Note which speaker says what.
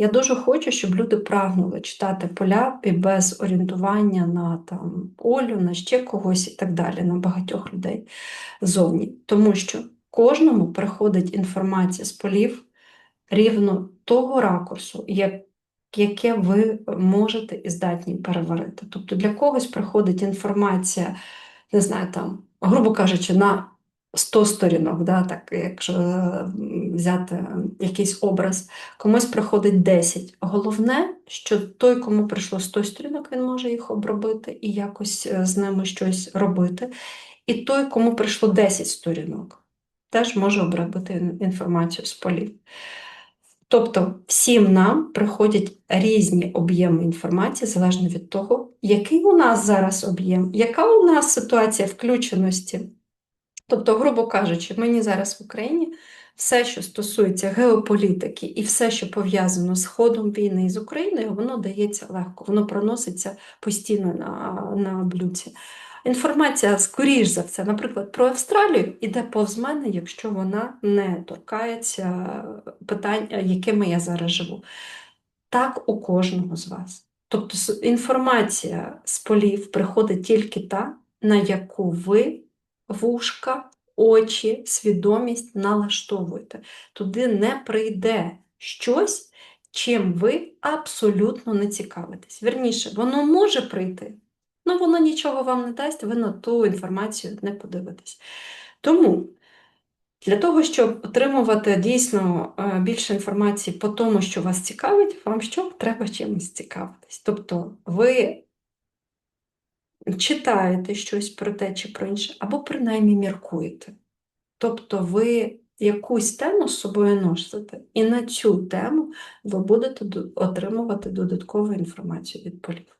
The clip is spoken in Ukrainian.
Speaker 1: Я дуже хочу, щоб люди прагнули читати поля і без орієнтування на там Олю, на ще когось і так далі, на багатьох людей зовні. Тому що кожному приходить інформація з полів рівно того ракурсу, як, яке ви можете і здатні переварити. Тобто для когось приходить інформація, не знаю, там, грубо кажучи, на 100 сторінок, да, так, якщо е, взяти якийсь образ, комусь приходить 10. Головне, що той, кому прийшло 100 сторінок, він може їх обробити і якось е, з ними щось робити. І той, кому прийшло 10 сторінок, теж може обробити інформацію з полів. Тобто всім нам приходять різні об'єми інформації, залежно від того, який у нас зараз об'єм, яка у нас ситуація включеності. Тобто, грубо кажучи, мені зараз в Україні все, що стосується геополітики і все, що пов'язано з ходом війни з Україною, воно дається легко, воно проноситься постійно на, на блюдці. Інформація, скоріш за все, наприклад, про Австралію іде повз мене, якщо вона не торкається питань, якими я зараз живу. Так у кожного з вас. Тобто інформація з полів приходить тільки та, на яку ви вушка, очі, свідомість налаштовуєте. Туди не прийде щось, чим ви абсолютно не цікавитесь. Вірніше, воно може прийти, але воно нічого вам не дасть, ви на ту інформацію не подивитесь. Тому для того, щоб отримувати дійсно е, більше інформації по тому, що вас цікавить, вам що треба чимось цікавитись. Тобто ви читаєте щось про те чи про інше, або принаймні міркуєте. Тобто ви якусь тему з собою носите, і на цю тему ви будете отримувати додаткову інформацію від полів.